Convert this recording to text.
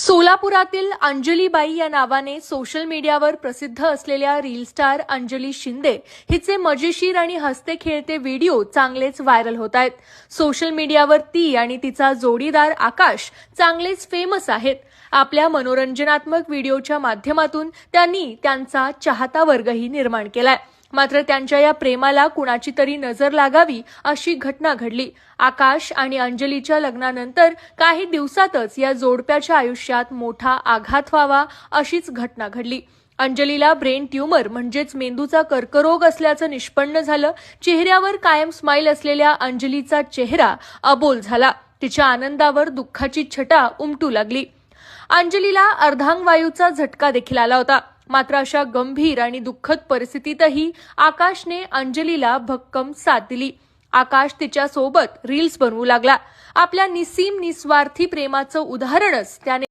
सोलापुरातील अंजलीबाई या नावाने सोशल मीडियावर प्रसिद्ध असलेल्या रील स्टार अंजली शिंदे हिचे मजेशीर आणि हसते खेळते व्हिडिओ चांगलेच व्हायरल होत आहेत. सोशल मीडियावर ती आणि तिचा जोडीदार आकाश चांगलेच फेमस आहेत. आपल्या मनोरंजनात्मक व्हिडिओच्या माध्यमातून त्यांनी त्यांचा चाहता वर्गही निर्माण केलाय. मात्र त्यांच्या या प्रेमाला कुणाची तरी नजर लागावी अशी घटना घडली. आकाश आणि अंजलीच्या लग्नानंतर काही दिवसातच या जोडप्याच्या आयुष्यात मोठा आघात व्हावा अशीच घटना घडली. अंजलीला ब्रेन ट्यूमर म्हणजेच मेंदूचा कर्करोग असल्याचं निष्पन्न झालं. चेहऱ्यावर कायम स्माईल असलेल्या अंजलीचा चेहरा अबोल झाला. तिच्या आनंदावर दुःखाची छटा उमटू लागली. अंजलीला अर्धांगवायूचा झटका देखील आला होता. मात्र अशा गंभीर आणि दुःखद परिस्थितीतही आकाशने अंजलीला भक्कम साथ दिली. आकाश तिच्या सोबत रील्स बनवू लागला. आपल्या निसीम निस्वार्थी प्रेमाचं उदाहरणच त्याने